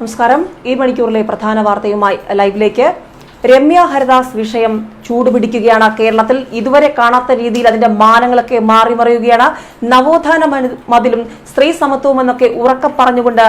നമസ്കാരം. ഈ മണിക്കൂറിലെ പ്രധാന വാർത്തയുമായി ലൈവിലേക്ക് രമ്യ ഹരിദാസ് വിഷയം ചൂടുപിടിക്കുകയാണ്. കേരളത്തിൽ ഇതുവരെ കാണാത്ത രീതിയിൽ അതിന്റെ മാനങ്ങളൊക്കെ മാറിമറിയുകയാണ് നവോത്ഥാന മതിലും സ്ത്രീ സമത്വവും എന്നൊക്കെ ഉറക്കം പറഞ്ഞുകൊണ്ട്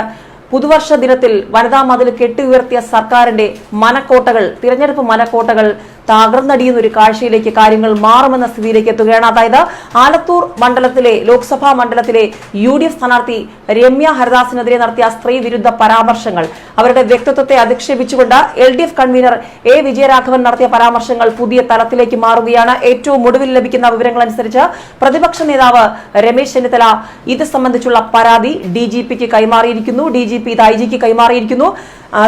പുതുവർഷ ദിനത്തിൽ വനിതാ മതിൽ കെട്ടിയുയർത്തിയ സർക്കാരിന്റെ മനക്കോട്ടകൾ തിരഞ്ഞെടുപ്പ് മനക്കോട്ടകൾ തകർന്നടിയുന്ന ഒരു കാഴ്ചയിലേക്ക് കാര്യങ്ങൾ മാറുമെന്ന സ്ഥിതിയിലേക്ക് എത്തുകയാണ്. അതായത് ആലത്തൂർ മണ്ഡലത്തിലെ ലോക്സഭാ മണ്ഡലത്തിലെ യു ഡി എഫ് സ്ഥാനാർത്ഥി രമ്യ ഹരിദാസിനെതിരെ നടത്തിയ സ്ത്രീ വിരുദ്ധ പരാമർശങ്ങൾ. അവരുടെ വ്യക്തിത്വത്തെ അധിക്ഷേപിച്ചുകൊണ്ട് L D F convener A Vijayaraghavan നടത്തിയ പരാമർശങ്ങൾ പുതിയ തലത്തിലേക്ക് മാറുകയാണ്. ഏറ്റവും ഒടുവിൽ ലഭിക്കുന്ന വിവരങ്ങൾ അനുസരിച്ച് പ്രതിപക്ഷ നേതാവ് രമേശ് ചെന്നിത്തല ഇത് സംബന്ധിച്ചുള്ള പരാതി ഡി ജി പിക്ക് കൈമാറിയിരിക്കുന്നു. ഡി ജി പി ഇത് ഐ ജിക്ക് കൈമാറിയിരിക്കുന്നു.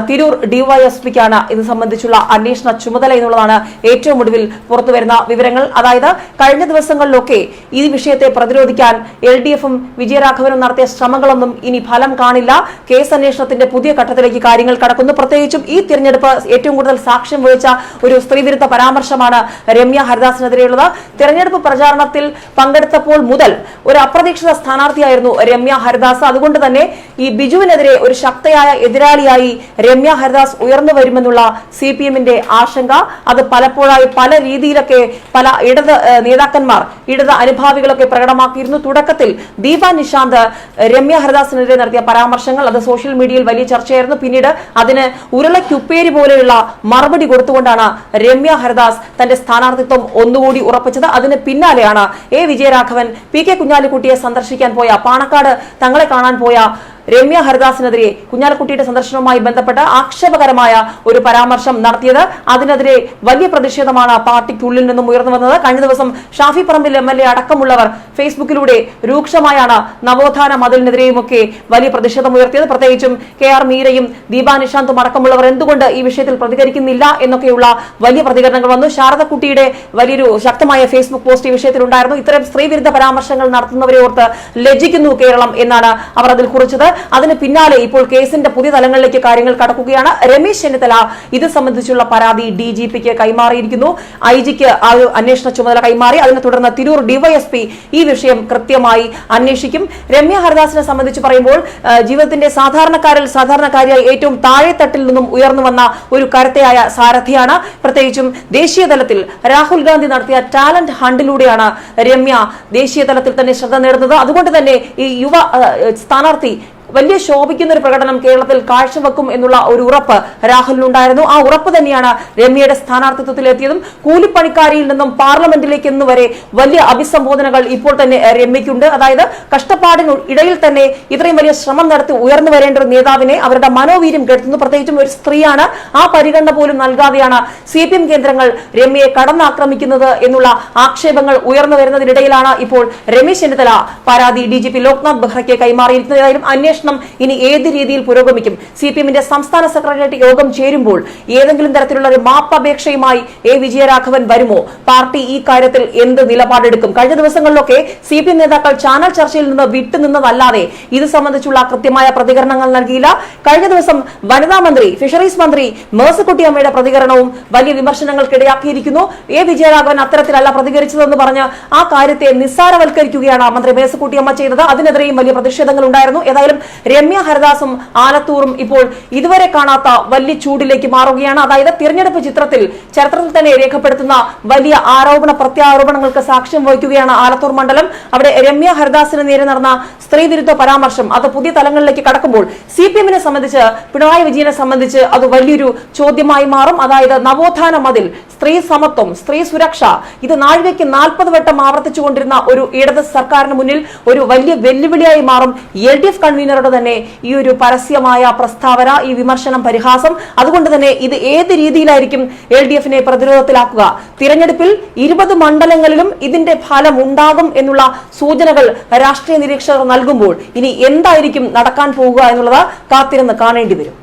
തിരൂർ ഡിവൈഎസ്പിക്കാണ് ഇത് സംബന്ധിച്ചുള്ള അന്വേഷണ ചുമതല എന്നുള്ളതാണ് ഏറ്റവും ഒടുവിൽ പുറത്തുവരുന്ന വിവരങ്ങൾ. അതായത് കഴിഞ്ഞ ദിവസങ്ങളിലൊക്കെ ഈ വിഷയത്തെ പ്രതിരോധിക്കാൻ എൽ ഡി എഫും വിജയരാഘവനും നടത്തിയ ശ്രമങ്ങളൊന്നും ഇനി ഫലം കാണില്ല. കേസ് അന്വേഷണത്തിന്റെ പുതിയ ഘട്ടത്തിലേക്ക് കാര്യങ്ങൾ കടക്കുന്നു. പ്രത്യേകിച്ചും ഈ തിരഞ്ഞെടുപ്പ് ഏറ്റവും കൂടുതൽ സാക്ഷ്യം വഹിച്ച ഒരു സ്ത്രീവിരുദ്ധ പരാമർശമാണ് രമ്യ ഹരിദാസിനെതിരെയുള്ളത്. തിരഞ്ഞെടുപ്പ് പ്രചാരണത്തിൽ പങ്കെടുത്തപ്പോൾ മുതൽ ഒരു അപ്രതീക്ഷിത സ്ഥാനാർത്ഥിയായിരുന്നു രമ്യ ഹരിദാസ്. അതുകൊണ്ട് തന്നെ ഈ ബിജുവിനെതിരെ ഒരു ശക്തയായ എതിരാളിയായി രമ്യ ഹരിദാസ് ഉയർന്നു വരുമെന്നുള്ള സി പി എമ്മിന്റെ ആശങ്ക. അത് പലപ്പോഴായി പല രീതിയിലൊക്കെ പല ഇടത് നേതാക്കന്മാർ ഇടത് അനുഭാവികളൊക്കെ പ്രകടമാക്കിയിരുന്നു. തുടക്കത്തിൽ ദീപ നിശാന്ത് രമ്യ ഹരിദാസിനെതിരെ നടത്തിയ പരാമർശങ്ങൾ അത് സോഷ്യൽ മീഡിയയിൽ വലിയ ചർച്ചയായിരുന്നു. പിന്നീട് അതിന് ഉരുളക്കുപ്പേരി പോലെയുള്ള മറുപടി കൊടുത്തുകൊണ്ടാണ് രമ്യ ഹരിദാസ് തന്റെ സ്ഥാനാർത്ഥിത്വം ഒന്നുകൂടി ഉറപ്പിച്ചത്. അതിന് പിന്നാലെയാണ് എ. വിജയരാഘവൻ പി. കെ. കുഞ്ഞാലിക്കുട്ടിയെ സന്ദർശിക്കാൻ പോയ പാണക്കാട് തങ്ങളെ കാണാൻ പോയ രമ്യ ഹരിദാസിനെതിരെ കുഞ്ഞാലക്കുട്ടിയുടെ സന്ദർശനവുമായി ബന്ധപ്പെട്ട് ആക്ഷേപകരമായ ഒരു പരാമർശം നടത്തിയത്. അതിനെതിരെ വലിയ പ്രതിഷേധമാണ് പാർട്ടിക്കുള്ളിൽ നിന്നും ഉയർന്നു വന്നത്. കഴിഞ്ഞ ദിവസം ഷാഫി പറമ്പിൽ എം അടക്കമുള്ളവർ ഫേസ്ബുക്കിലൂടെ രൂക്ഷമായാണ് നവോത്ഥാന മതിലിനെതിരെയുമൊക്കെ വലിയ പ്രതിഷേധം ഉയർത്തിയത്. പ്രത്യേകിച്ചും കെ ആർ മീരയും ദീപാ നിശാന്തും അടക്കമുള്ളവർ എന്തുകൊണ്ട് ഈ വിഷയത്തിൽ പ്രതികരിക്കുന്നില്ല എന്നൊക്കെയുള്ള വലിയ പ്രതികരണങ്ങൾ വന്നു. ശാരദക്കുട്ടിയുടെ വലിയൊരു ശക്തമായ ഫേസ്ബുക്ക് പോസ്റ്റ് ഈ വിഷയത്തിൽ ഉണ്ടായിരുന്നു ഇത്തരം സ്ത്രീവിരുദ്ധ പരാമർശങ്ങൾ നടത്തുന്നവരെ ഓർത്ത് ലജ്ജിക്കുന്നു കേരളം എന്നാണ് അവർ അതിൽ കുറിച്ചത്. അതിന് പിന്നാലെ ഇപ്പോൾ കേസിന്റെ പുതിയ തലങ്ങളിലേക്ക് കാര്യങ്ങൾ കടക്കുകയാണ്. രമേശ് ചെന്നിത്തല ഇത് സംബന്ധിച്ചുള്ള പരാതി ഡി ജി പിക്ക് കൈമാറിയിരിക്കുന്നു. ഐ ജിക്ക് ആ ഒരു അന്വേഷണ ചുമതല കൈമാറി. അതിനെ തുടർന്ന് തിരൂർ ഡിവൈഎസ്പി ഈ വിഷയം കൃത്യമായി അന്വേഷിക്കും. രമ്യ ഹരിദാസിനെ സംബന്ധിച്ച് പറയുമ്പോൾ ജീവിതത്തിന്റെ സാധാരണക്കാരിൽ സാധാരണക്കാരിയായി ഏറ്റവും താഴെത്തട്ടിൽ നിന്നും ഉയർന്നു വന്ന ഒരു കരത്തെയായ സാരഥിയാണ്. പ്രത്യേകിച്ചും ദേശീയ തലത്തിൽ രാഹുൽ ഗാന്ധി നടത്തിയ ടാലന്റ് ഹണ്ടിലൂടെയാണ് രമ്യ ദേശീയ തലത്തിൽ തന്നെ ശ്രദ്ധ നേടുന്നത്. അതുകൊണ്ട് തന്നെ ഈ യുവ സ്ഥാനാർത്ഥി വലിയ ശോഭിക്കുന്ന ഒരു പ്രകടനം കേരളത്തിൽ കാഴ്ചവെക്കും എന്നുള്ള ഒരു ഉറപ്പ് രാഹുലിനുണ്ടായിരുന്നു. ആ ഉറപ്പ് തന്നെയാണ് രമ്യയുടെ സ്ഥാനാർത്ഥിത്വത്തിൽ എത്തിയതും കൂലിപ്പണിക്കാരിയിൽ നിന്നും പാർലമെന്റിലേക്ക് വരെ വലിയ അഭിസംബോധനകൾ ഇപ്പോൾ തന്നെ രമ്യയ്ക്കുണ്ട്. അതായത് കഷ്ടപ്പാടിന് ഇടയിൽ തന്നെ ഇത്രയും വലിയ ശ്രമം നടത്തി ഉയർന്നു വരേണ്ട ഒരു നേതാവിനെ അവരുടെ മനോവീര്യം കെടുത്തുന്നു. പ്രത്യേകിച്ചും ഒരു സ്ത്രീയാണ് ആ പരിഗണന പോലും നൽകാതെയാണ് സി കേന്ദ്രങ്ങൾ രമ്യയെ കടന്നാക്രമിക്കുന്നത് എന്നുള്ള ആക്ഷേപങ്ങൾ ഉയർന്നു വരുന്നതിനിടയിലാണ് ഇപ്പോൾ രമേശ് ചെന്നിത്തല പരാതി ഡി ജി പി ലോക്നാഥ് ബെഹ്റയ്ക്ക് കൈമാറിയിരിക്കുന്നത്. ഏതായാലും അന്വേഷണം ഇനി ഏത് രീതിയിൽ പുരോഗമിക്കും? സി പി എമ്മിന്റെ സംസ്ഥാന സെക്രട്ടേറിയറ്റ് യോഗം ചേരുമ്പോൾ ഏതെങ്കിലും തരത്തിലുള്ള ഒരു മാപ്പപേക്ഷയുമായി എ വിജയരാഘവൻ വരുമോ? പാർട്ടി ഈ കാര്യത്തിൽ എന്ത് നിലപാടെടുക്കും? കഴിഞ്ഞ ദിവസങ്ങളിലൊക്കെ സി പി എം നേതാക്കൾ ചാനൽ ചർച്ചയിൽ നിന്ന് വിട്ടുനിന്നതല്ലാതെ ഇത് സംബന്ധിച്ചുള്ള കൃത്യമായ പ്രതികരണങ്ങൾ നൽകിയില്ല. കഴിഞ്ഞ ദിവസം വനിതാ മന്ത്രി ഫിഷറീസ് മന്ത്രി മേഴ്സിക്കുട്ടിയമ്മയുടെ പ്രതികരണവും വലിയ വിമർശനങ്ങൾക്കിടയാക്കിയിരിക്കുന്നു. എ വിജയരാഘവൻ അത്തരത്തിലല്ല പ്രതികരിച്ചതെന്ന് പറഞ്ഞ് ആ കാര്യത്തെ നിസ്സാരവൽക്കരിക്കുകയാണ് മന്ത്രി മേഴ്സിക്കുട്ടിയമ്മ ചെയ്തത്. അതിനെതിരെയും വലിയ പ്രതിഷേധങ്ങൾ ഉണ്ടായിരുന്നു. ഏതായാലും രമ്യ ഹരിദാസും ആലത്തൂറും ഇപ്പോൾ ഇതുവരെ കാണാത്ത വലിയ ചൂടിലേക്ക് മാറുകയാണ്. അതായത് തിരഞ്ഞെടുപ്പ് ചിത്രത്തിൽ ചരിത്രത്തിൽ തന്നെ രേഖപ്പെടുത്തുന്ന വലിയ ആരോപണ പ്രത്യാരോപണങ്ങൾക്ക് സാക്ഷ്യം വഹിക്കുകയാണ് ആലത്തൂർ മണ്ഡലം. അവിടെ രമ്യ ഹരിദാസിന് നേരെ നടന്ന സ്ത്രീവിരുദ്ധ പരാമർശം അത് പുതിയ തലങ്ങളിലേക്ക് കടക്കുമ്പോൾ സി പി എമ്മിനെ സംബന്ധിച്ച് പിണറായി വിജയനെ സംബന്ധിച്ച് അത് വലിയൊരു ചോദ്യമായി മാറും. അതായത് നവോത്ഥാന മതിൽ സ്ത്രീ സമത്വം സ്ത്രീ സുരക്ഷ. ഇത് നാഴികയ്ക്ക് നാൽപ്പത് വട്ടം ആവർത്തിച്ചുകൊണ്ടിരുന്ന ഒരു ഇടത് സർക്കാരിന് മുന്നിൽ ഒരു വലിയ വെല്ലുവിളിയായി മാറും എൽ ഡി എഫ് കൺവീനറുടെ തന്നെ ഈ ഒരു പരസ്യമായ പ്രസ്താവന ഈ വിമർശനം പരിഹാസം. അതുകൊണ്ട് തന്നെ ഇത് ഏത് രീതിയിലായിരിക്കും എൽ ഡി എഫിനെ പ്രതിരോധത്തിലാക്കുക? തിരഞ്ഞെടുപ്പിൽ ഇരുപത് മണ്ഡലങ്ങളിലും ഇതിന്റെ ഫലം ഉണ്ടാകും എന്നുള്ള സൂചനകൾ രാഷ്ട്രീയ നിരീക്ഷകർ നൽകുമ്പോൾ ഇനി എന്തായിരിക്കും നടക്കാൻ പോകുക എന്നുള്ളത് കാത്തിരുന്ന് കാണേണ്ടി വരും.